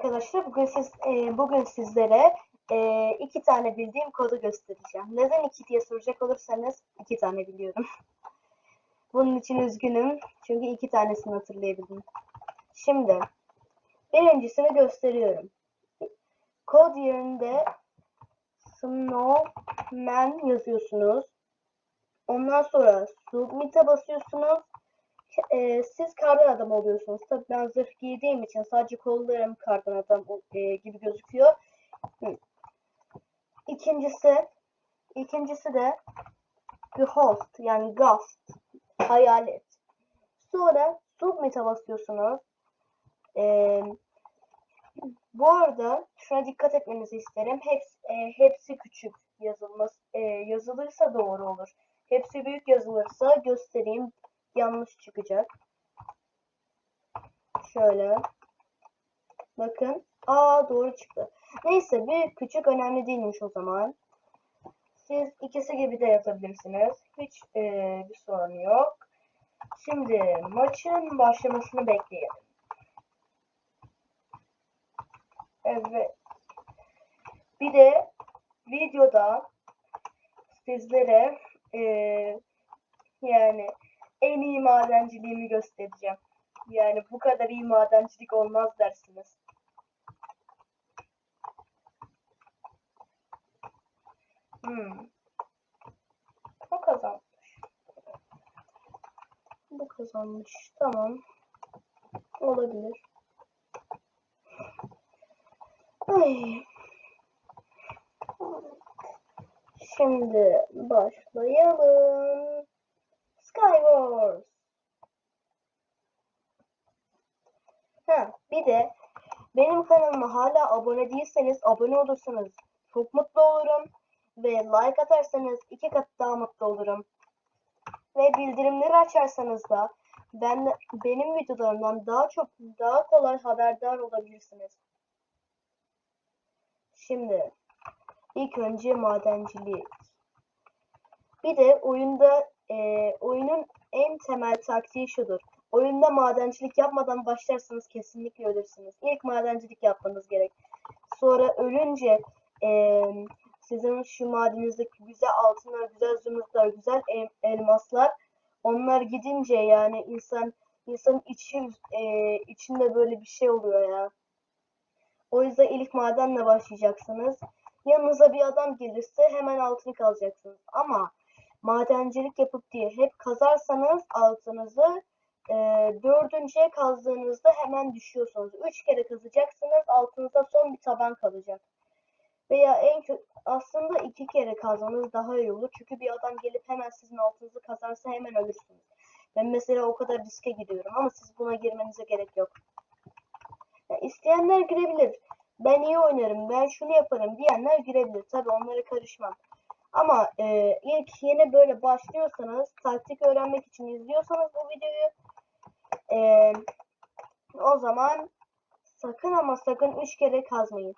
arkadaşlar bugün siz e, bugün sizlere e, iki tane bildiğim kodu göstereceğim. Neden iki diye soracak olursanız iki tane biliyorum. Bunun için üzgünüm çünkü iki tanesini hatırlayabildim. Şimdi birincisini gösteriyorum. Kod yerinde snowman yazıyorsunuz. Ondan sonra submit'e basıyorsunuz. E, siz kardan adam oluyorsunuz. Tabii ben zırh giydiğim için sadece kollarım kardan adam e, gibi gözüküyor. İkincisi, ikincisi de ghost yani ghost hayalet. Sonra submit'e basıyorsunuz. E, bu arada şuna dikkat etmenizi isterim. Hepsi, e, hepsi küçük yazılması e, yazılırsa doğru olur. Hepsi büyük yazılırsa göstereyim yanlış çıkacak. Şöyle. Bakın. Aa doğru çıktı. Neyse büyük küçük önemli değilmiş o zaman. Siz ikisi gibi de yazabilirsiniz. Hiç e, bir sorun yok. Şimdi maçın başlamasını bekleyelim. Evet. Bir de videoda sizlere e, madenciliğimi göstereceğim. Yani bu kadar iyi madencilik olmaz dersiniz. Hmm. O kazanmış. Bu kazanmış. Tamam. Olabilir. Ay. Şimdi başlayalım. Skywars. Ha, bir de benim kanalıma hala abone değilseniz abone olursanız çok mutlu olurum. Ve like atarsanız iki kat daha mutlu olurum. Ve bildirimleri açarsanız da ben benim videolarımdan daha çok daha kolay haberdar olabilirsiniz. Şimdi ilk önce madencilik. Bir de oyunda e, oyunun en temel taktiği şudur. Oyunda madencilik yapmadan başlarsanız kesinlikle ölürsünüz. İlk madencilik yapmanız gerek. Sonra ölünce e, sizin şu madeninizdeki güzel altınlar, güzel zümrütler, güzel el, elmaslar onlar gidince yani insan insan içi e, içinde böyle bir şey oluyor ya. O yüzden ilk madenle başlayacaksınız. Yanınıza bir adam gelirse hemen altını kalacaksınız. Ama madencilik yapıp diye hep kazarsanız altınızı e, dördüncüye kazdığınızda hemen düşüyorsunuz. Üç kere kazacaksınız altınızda son bir taban kalacak. Veya en kötü aslında iki kere kazmanız daha iyi olur. Çünkü bir adam gelip hemen sizin altınızı kazarsa hemen ölürsünüz. Ben mesela o kadar riske giriyorum ama siz buna girmenize gerek yok. Ya isteyenler girebilir. Ben iyi oynarım, ben şunu yaparım diyenler girebilir. Tabi onlara karışmam. Ama e, ilk yeni böyle başlıyorsanız, taktik öğrenmek için izliyorsanız bu videoyu e, o zaman sakın ama sakın 3 kere kazmayın.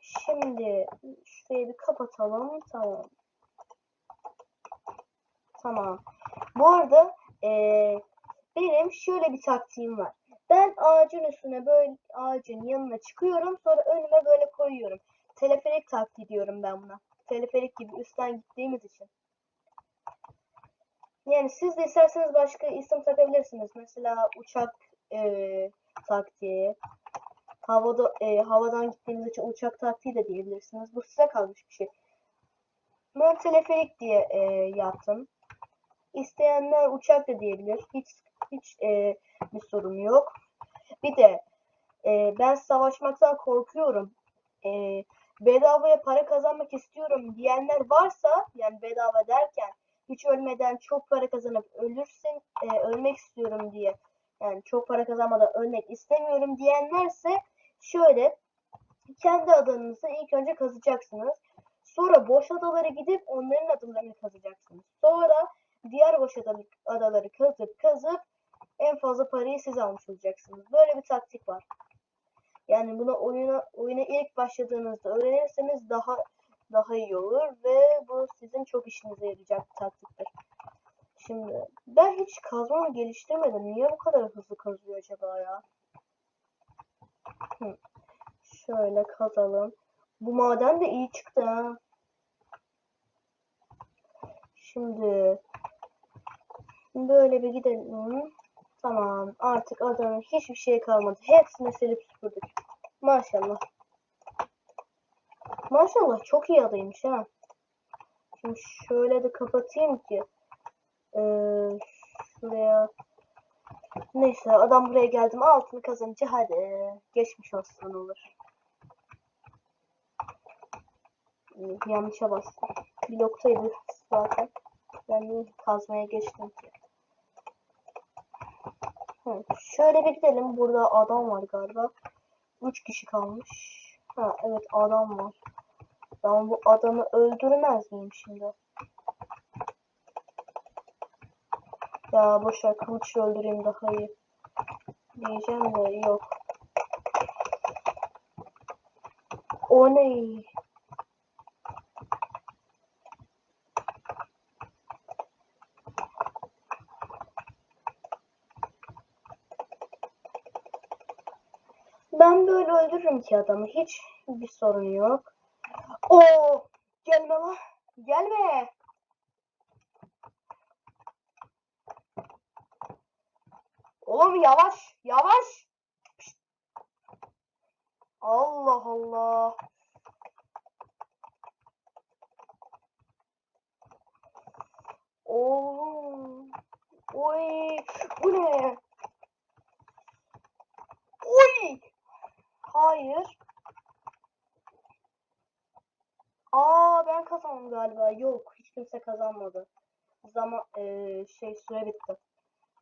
Şimdi şurayı bir kapatalım. Tamam. Tamam. Bu arada e, benim şöyle bir taktiğim var. Ben ağacın üstüne böyle ağacın yanına çıkıyorum. Sonra önüme böyle koyuyorum. Teleferik taktiği diyorum ben buna. Teleferik gibi üstten gittiğimiz için. Yani siz de isterseniz başka isim takabilirsiniz. Mesela uçak e, taktiği. Havada e, havadan gittiğimiz için uçak taktiği de diyebilirsiniz. Bu size kalmış bir şey. Ben teleferik diye e, yaptım. İsteyenler uçak da diyebilir. Hiç hiç e, bir sorun yok. Bir de e, ben savaşmaktan korkuyorum. E, bedavaya para kazanmak istiyorum diyenler varsa yani bedava derken hiç ölmeden çok para kazanıp ölürsün e, ölmek istiyorum diye yani çok para kazanmadan ölmek istemiyorum diyenlerse şöyle kendi adanızı ilk önce kazacaksınız. Sonra boş adalara gidip onların adalarını kazacaksınız. Sonra diğer boş adaları kazıp kazıp en fazla parayı siz almış olacaksınız. Böyle bir taktik var. Yani buna oyuna oyuna ilk başladığınızda öğrenirseniz daha daha iyi olur ve bu sizin çok işinize yarayacak bir taktiktir. Şimdi ben hiç kazmamı geliştirmedim. Niye bu kadar hızlı kazıyor acaba ya? Hı. Şöyle kazalım. Bu maden de iyi çıktı ha. Şimdi böyle bir gidelim. Tamam. Artık adanın hiçbir şey kalmadı. Hepsini silip süpürdük. Maşallah. Maşallah çok iyi adaymış ha. Şimdi şöyle de kapatayım ki. Ee, şuraya. Neyse adam buraya geldim altını kazanınca hadi geçmiş olsun olur. Ee, Yanlışa bastım. Bloktaydı zaten. Ben kazmaya geçtim ki. Hı, şöyle bir gidelim. Burada adam var galiba. 3 kişi kalmış. Ha evet adam var. Ben bu adamı öldürmez miyim şimdi? Ya boşver kılıçla öldüreyim daha iyi. Diyeceğim de yok. O ne? Ben böyle öldürürüm ki adamı. Hiç bir sorun yok. Oo, gelme lan. Gelme. Oğlum yavaş, yavaş. Pişt. Allah Allah. Oğlum. Oy, bu ne? Oy. Hayır. Kazandım galiba. Yok hiç kimse kazanmadı. Zaman eee, şey süre bitti.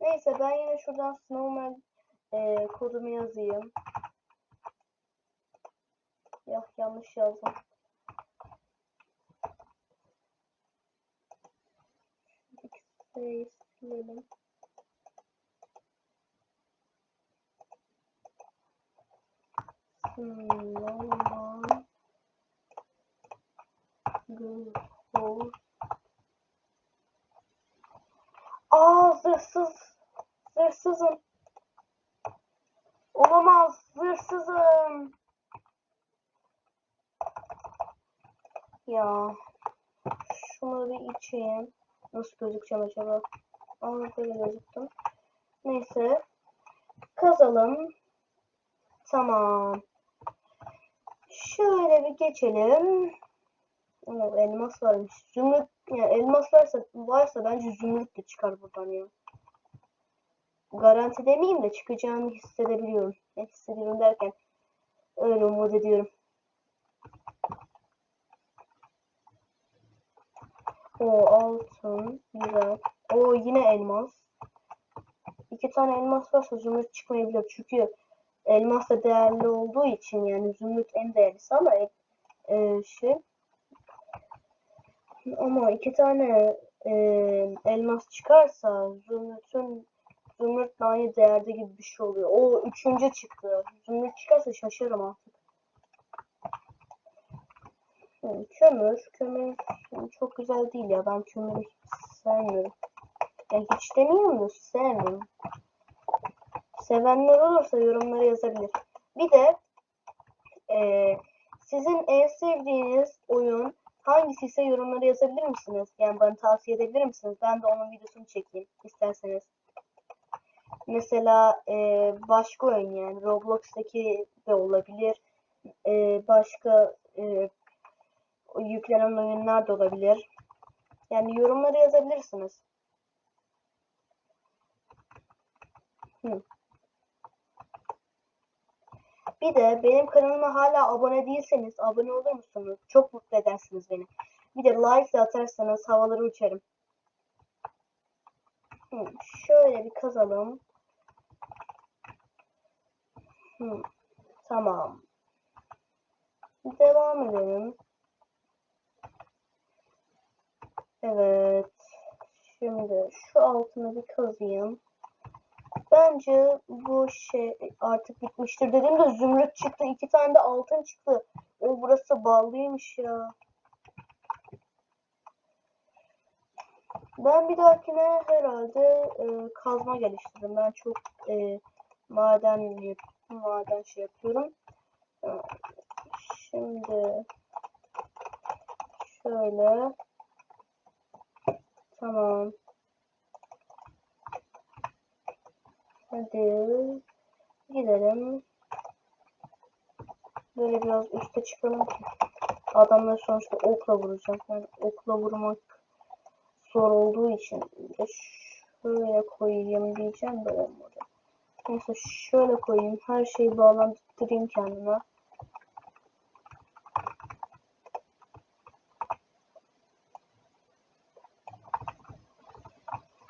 Neyse ben yine şuradan Snowman eee, kodumu yazayım. Ya yanlış yazdım. Şuradaki. Snowman Aa zırhsız. Zırhsızım. Olamaz. Zırhsızım. Ya. Şunu bir içeyim. Nasıl gözükeceğim acaba? Aa böyle gözüktüm. Neyse. Kazalım. Tamam. Şöyle bir geçelim. Oo, elmas varmış. Zümrüt yani elmas varsa, bence zümrüt de çıkar buradan ya. Garanti demeyeyim de çıkacağını hissedebiliyorum. Ne hissediyorum derken öyle umut ediyorum. O altın güzel. O yine elmas. İki tane elmas varsa zümrüt çıkmayabilir. Çünkü elmas da değerli olduğu için yani zümrüt en değerlisi ama e, şey ama iki tane e, elmas çıkarsa zümrütün zümrütle aynı değerde gibi bir şey oluyor. O üçüncü çıktı. Zümrüt çıkarsa şaşarım artık. Hı, kömür. Kömür çok güzel değil ya. Ben kömürü sevmiyorum. Yani hiç demiyorum da sevmiyorum. Sevenler olursa yorumlara yazabilir. Bir de e, sizin en sevdiğiniz oyun hangisi ise yorumlara yazabilir misiniz? Yani bana tavsiye edebilir misiniz? Ben de onun videosunu çekeyim isterseniz. Mesela e, başka oyun yani Roblox'taki de olabilir. E, başka e, yüklenen oyunlar da olabilir. Yani yorumlara yazabilirsiniz. Hı. Bir de benim kanalıma hala abone değilseniz abone olur musunuz? Çok mutlu edersiniz beni. Bir de like atarsanız havaları uçarım. Hı, şöyle bir kazalım. Hı, tamam. Devam edelim. Evet. Şimdi şu altını bir kazıyım. Bence bu şey artık bitmiştir. Dediğimde zümrüt çıktı. iki tane de altın çıktı. O burası ballıymış ya. Ben bir dahakine herhalde e, kazma geliştiririm. Ben çok e, maden maden şey yapıyorum. Ee, Şimdi şöyle tamam. Hadi gidelim. Böyle biraz üste çıkalım ki adamları sonuçta okla vuracağım. Yani okla vurmak zor olduğu için şöyle koyayım diyeceğim de olmadı. Neyse şöyle koyayım. Her şeyi bağlandırayım kendime.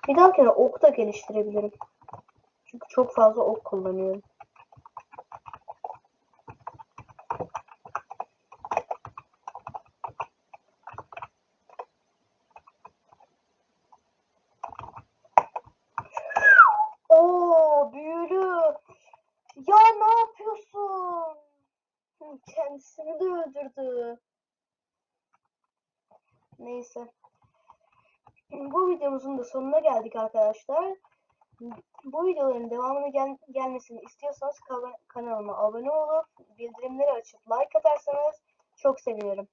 Bir dahakine ok da geliştirebilirim. Çok fazla ok kullanıyorum. Oo büyülü. Ya ne yapıyorsun? Kendisini de öldürdü. Neyse. Bu videomuzun da sonuna geldik arkadaşlar. Bu videoların devamını gel gelmesini istiyorsanız kanalıma abone olup bildirimleri açıp like atarsanız çok sevinirim.